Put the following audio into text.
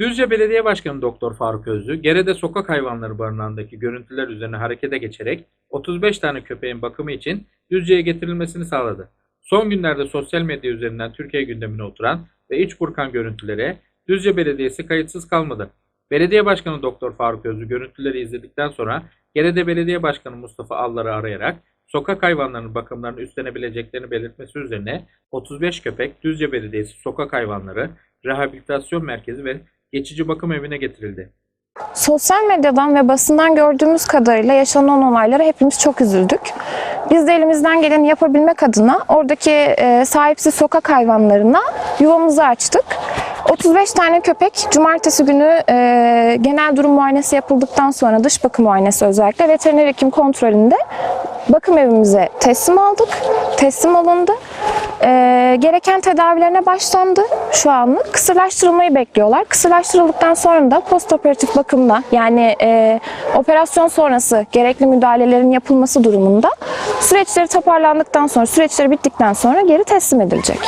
Düzce Belediye Başkanı Doktor Faruk Özlü, Gerede sokak hayvanları barınağındaki görüntüler üzerine harekete geçerek 35 tane köpeğin bakımı için Düzce'ye getirilmesini sağladı. Son günlerde sosyal medya üzerinden Türkiye gündemine oturan ve iç burkan görüntülere Düzce Belediyesi kayıtsız kalmadı. Belediye Başkanı Doktor Faruk Özlü görüntüleri izledikten sonra Gerede Belediye Başkanı Mustafa Allar'ı arayarak sokak hayvanlarının bakımlarını üstlenebileceklerini belirtmesi üzerine 35 köpek Düzce Belediyesi Sokak Hayvanları Rehabilitasyon Merkezi ve geçici bakım evine getirildi. Sosyal medyadan ve basından gördüğümüz kadarıyla yaşanan olaylara hepimiz çok üzüldük. Biz de elimizden geleni yapabilmek adına oradaki e, sahipsiz sokak hayvanlarına yuvamızı açtık. 35 tane köpek cumartesi günü e, genel durum muayenesi yapıldıktan sonra dış bakım muayenesi özellikle veteriner hekim kontrolünde bakım evimize teslim aldık. Teslim alındı. E, gereken tedavilerine başlandı şu anlık. Kısırlaştırılmayı bekliyorlar. Kısırlaştırıldıktan sonra da postoperatif bakımla yani e, operasyon sonrası gerekli müdahalelerin yapılması durumunda süreçleri toparlandıktan sonra, süreçleri bittikten sonra geri teslim edilecek.